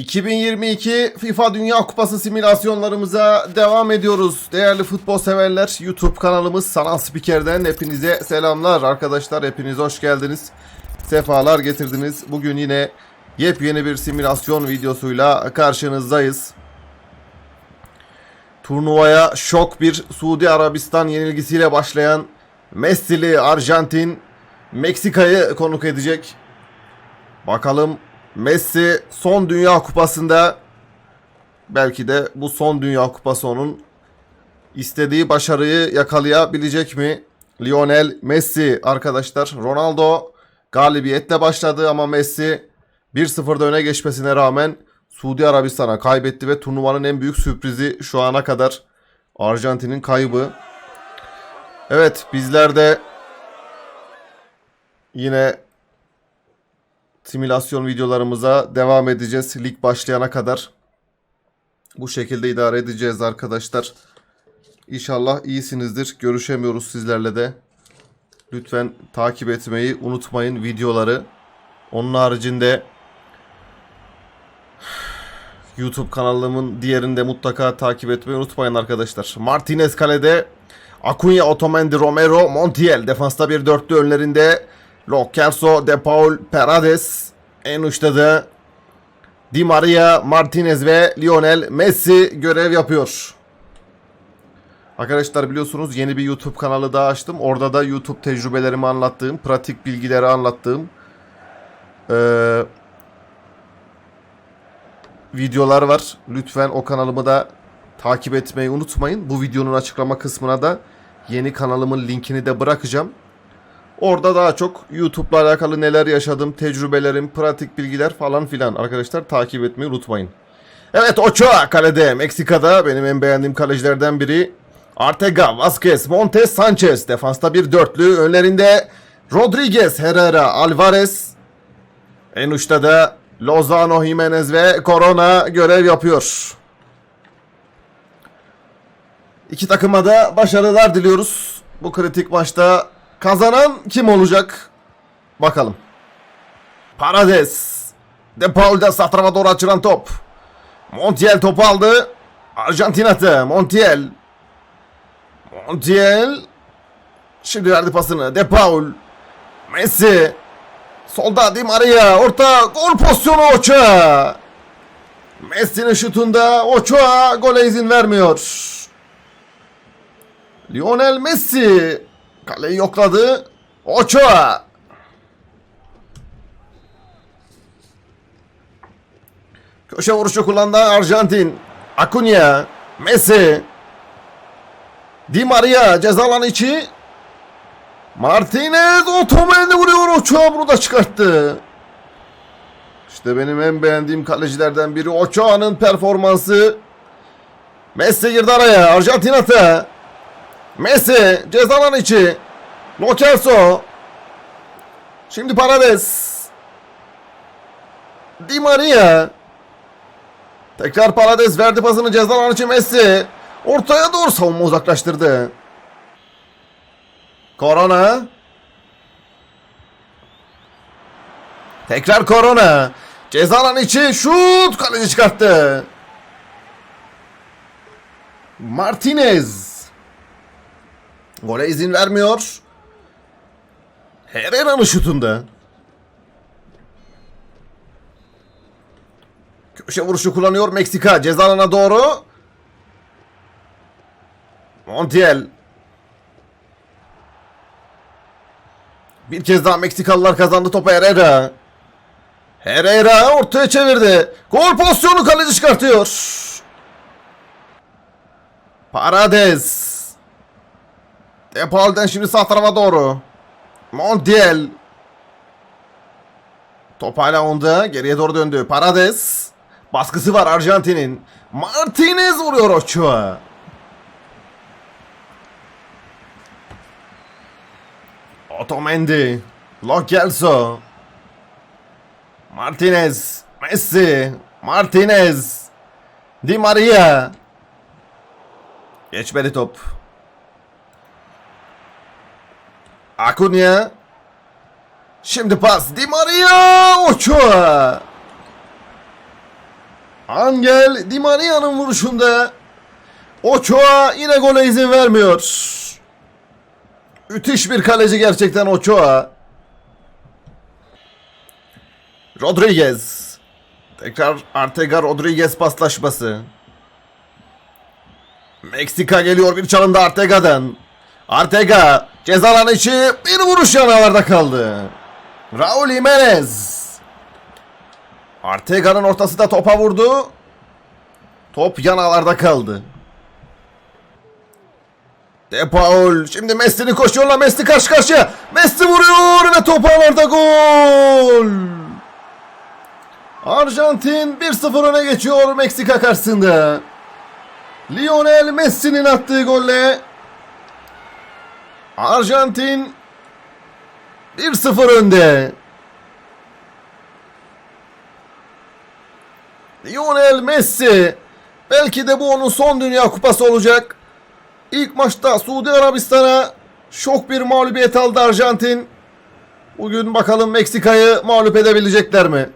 2022 FIFA Dünya Kupası simülasyonlarımıza devam ediyoruz. Değerli futbol severler, YouTube kanalımız Sanal Spiker'den hepinize selamlar arkadaşlar. Hepiniz hoş geldiniz. Sefalar getirdiniz. Bugün yine yepyeni bir simülasyon videosuyla karşınızdayız. Turnuvaya şok bir Suudi Arabistan yenilgisiyle başlayan Messi'li Arjantin Meksika'yı konuk edecek. Bakalım Messi son Dünya Kupası'nda belki de bu son Dünya Kupası onun istediği başarıyı yakalayabilecek mi? Lionel Messi arkadaşlar. Ronaldo galibiyetle başladı ama Messi 1-0'da öne geçmesine rağmen Suudi Arabistan'a kaybetti ve turnuvanın en büyük sürprizi şu ana kadar Arjantin'in kaybı. Evet bizler de yine simülasyon videolarımıza devam edeceğiz lig başlayana kadar. Bu şekilde idare edeceğiz arkadaşlar. İnşallah iyisinizdir. Görüşemiyoruz sizlerle de. Lütfen takip etmeyi unutmayın videoları. Onun haricinde YouTube kanalımın diğerinde mutlaka takip etmeyi unutmayın arkadaşlar. Martinez kalede, Acuna, Otamendi, Romero, Montiel defansta bir dörtlü önlerinde Lo De Paul, Paredes en uçta da Di Maria, Martinez ve Lionel Messi görev yapıyor. Arkadaşlar biliyorsunuz yeni bir YouTube kanalı daha açtım. Orada da YouTube tecrübelerimi anlattığım, pratik bilgileri anlattığım eee, videolar var. Lütfen o kanalımı da takip etmeyi unutmayın. Bu videonun açıklama kısmına da yeni kanalımın linkini de bırakacağım. Orada daha çok YouTube'la alakalı neler yaşadım, tecrübelerim, pratik bilgiler falan filan arkadaşlar takip etmeyi unutmayın. Evet Ochoa kalede Meksika'da benim en beğendiğim kalecilerden biri. Artega, Vasquez, Montes, Sanchez defansta bir dörtlü. Önlerinde Rodriguez, Herrera, Alvarez. En uçta da Lozano, Jimenez ve Corona görev yapıyor. İki takıma da başarılar diliyoruz. Bu kritik maçta kazanan kim olacak? Bakalım. Parades. De Paul'da sağ tarafa doğru açılan top. Montiel topu aldı. Arjantin atı. Montiel. Montiel. Şimdi verdi pasını. De Paul. Messi. Solda Di Maria. Orta gol pozisyonu Ochoa. Messi'nin şutunda Ochoa gole izin vermiyor. Lionel Messi kaleyi yokladı. Ochoa. Köşe vuruşu kullandı Arjantin. Acuna. Messi. Di Maria ceza alanı içi. Martinez Otamendi vuruyor Ochoa bunu da çıkarttı. İşte benim en beğendiğim kalecilerden biri Ochoa'nın performansı. Messi girdi araya. Arjantin atı. Messi ceza alanı içi. Lo Celso. Şimdi Paredes. Di Maria. Tekrar Paredes verdi pasını ceza alanı içi Messi. Ortaya doğru savunma uzaklaştırdı. Corona. Tekrar Corona. Ceza alanı içi şut kaleci çıkarttı. Martinez. Gole izin vermiyor. Herrera'nın şutunda. Köşe vuruşu kullanıyor Meksika. Ceza doğru. Montiel. Bir kez daha Meksikalılar kazandı topu Herrera. Herrera ortaya çevirdi. Gol pozisyonu kaleci çıkartıyor. Parades. Depal'den şimdi sağ tarafa doğru. Montiel. Top hala onda. Geriye doğru döndü. Parades. Baskısı var Arjantin'in. Martinez vuruyor Ochoa. Otamendi. Lo Celso. Martinez. Messi. Martinez. Di Maria. Geçmedi top. Acuna. Şimdi pas. Di Maria. Ochoa. Angel Di Maria'nın vuruşunda Ochoa yine gole izin vermiyor. Müthiş bir kaleci gerçekten Ochoa. Rodriguez. Tekrar Artega Rodriguez paslaşması. Meksika geliyor bir çalımda Artega'dan. Artega ceza alanı içi bir vuruş yanalarda kaldı. Raul Jimenez. Artega'nın ortası da topa vurdu. Top yanalarda kaldı. De Paul şimdi Messi'nin koşuyorlar Messi karşı karşıya. Messi vuruyor ve top ağlarda gol. Arjantin 1-0 öne geçiyor Meksika karşısında. Lionel Messi'nin attığı golle Arjantin 1-0 önde. Lionel Messi belki de bu onun son Dünya Kupası olacak. İlk maçta Suudi Arabistan'a şok bir mağlubiyet aldı Arjantin. Bugün bakalım Meksika'yı mağlup edebilecekler mi?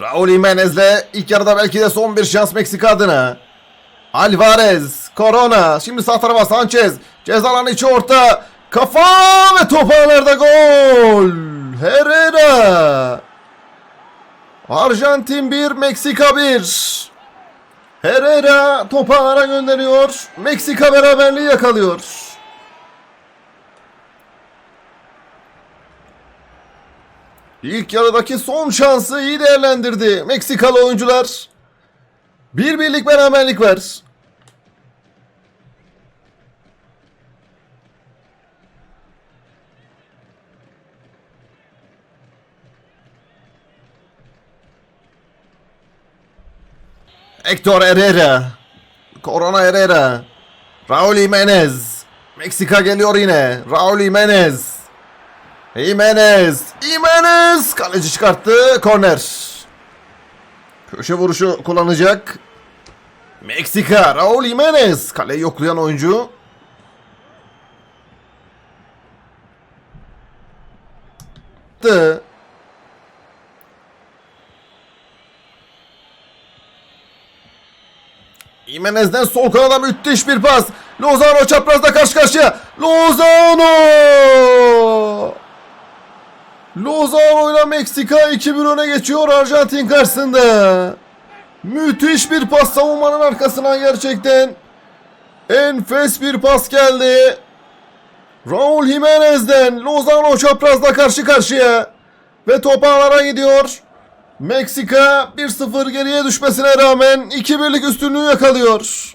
Raul Jimenez'le ilk yarıda belki de son bir şans Meksika adına. Alvarez, Corona, şimdi sağ tarafa Sanchez, ceza alanı içi orta, kafa ve top ağlarda gol. Herrera. Arjantin 1, Meksika 1. Herrera topu ağlara gönderiyor. Meksika beraberliği yakalıyor. İlk yarıdaki son şansı iyi değerlendirdi Meksikalı oyuncular. Bir birlik beraberlik var. Hector Herrera. Corona Herrera. Raul Jimenez. Meksika geliyor yine. Raul Jimenez. Jimenez. Jimenez. Kaleci çıkarttı. Korner. Köşe vuruşu kullanacak. Meksika. Raul Jimenez. Kaleyi yoklayan oyuncu. Attı. Jimenez'den sol kanada müthiş bir pas. Lozano çaprazda karşı karşıya. Lozano! Lozano ile Meksika 2-1 öne geçiyor Arjantin karşısında. Müthiş bir pas savunmanın arkasına gerçekten. Enfes bir pas geldi. Raul Jimenez'den Lozano çaprazda karşı karşıya. Ve top ağlara gidiyor. Meksika 1-0 geriye düşmesine rağmen 2-1'lik üstünlüğü yakalıyor.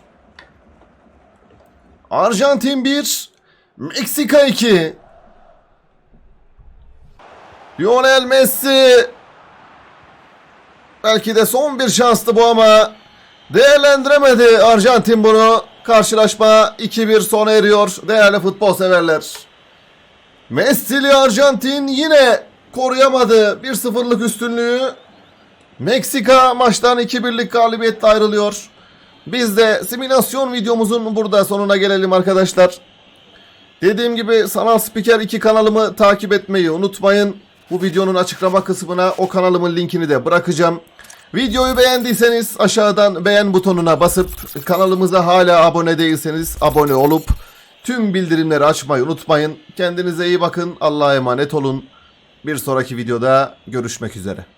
Arjantin 1, Meksika 2. Lionel Messi belki de son bir şanstı bu ama değerlendiremedi Arjantin bunu. Karşılaşma 2-1 sona eriyor değerli futbol severler. Messi'li Arjantin yine koruyamadı 1-0'lık üstünlüğü. Meksika maçtan 2-1'lik galibiyetle ayrılıyor. Biz de simülasyon videomuzun burada sonuna gelelim arkadaşlar. Dediğim gibi Sanal Spiker 2 kanalımı takip etmeyi unutmayın. Bu videonun açıklama kısmına o kanalımın linkini de bırakacağım. Videoyu beğendiyseniz aşağıdan beğen butonuna basıp kanalımıza hala abone değilseniz abone olup tüm bildirimleri açmayı unutmayın. Kendinize iyi bakın. Allah'a emanet olun. Bir sonraki videoda görüşmek üzere.